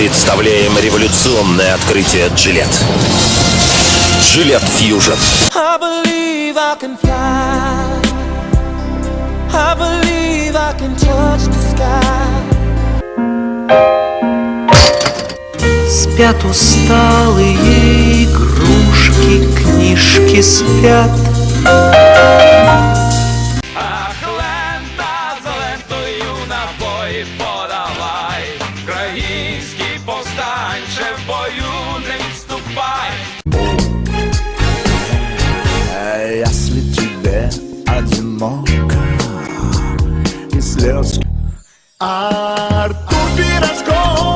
Представляем революционное открытие Gillette. Gillette Fusion. I believe I can fly. I believe I can touch the sky. Спят усталые игрушки, книжки спят. Ах, лента за лентою набої бою не відступай. Если тебе одиноко и слез Артур Пирожков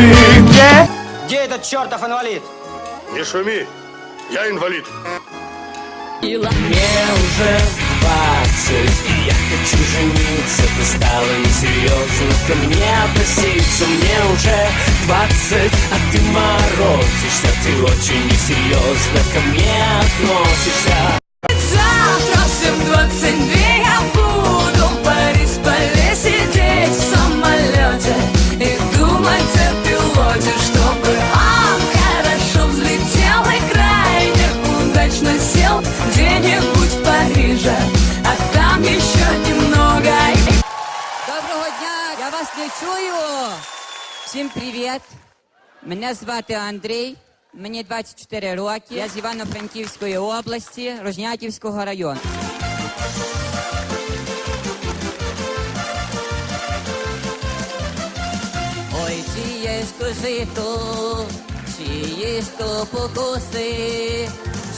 Бобі. Є? Где этот чертов инвалид? Не шуми, я инвалид. Мне уже двадцать, и я хочу жениться Ты стала несерьезно ко мне относиться Мне уже двадцать, а ты морозишься Ты очень несерьезно ко мне относишься не чую. Всім привіт. Мене звати Андрій. Мені 24 роки. Я з Івано-Франківської області, Рожнятівського району. Ой, чи є то жито, чи є то покуси,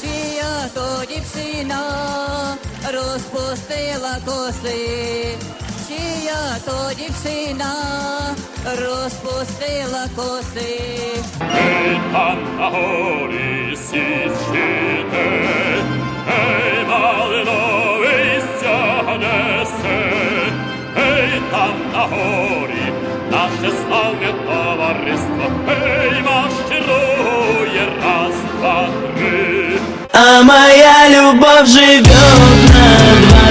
чи я то дівчина розпустила коси, то дівчина розпустила коси. Ей, там на горі січите, ей, малиновий стягнесе, ей, там на горі наше славне товариство, ей, марширує раз, два, три. А моя любовь живет на пять.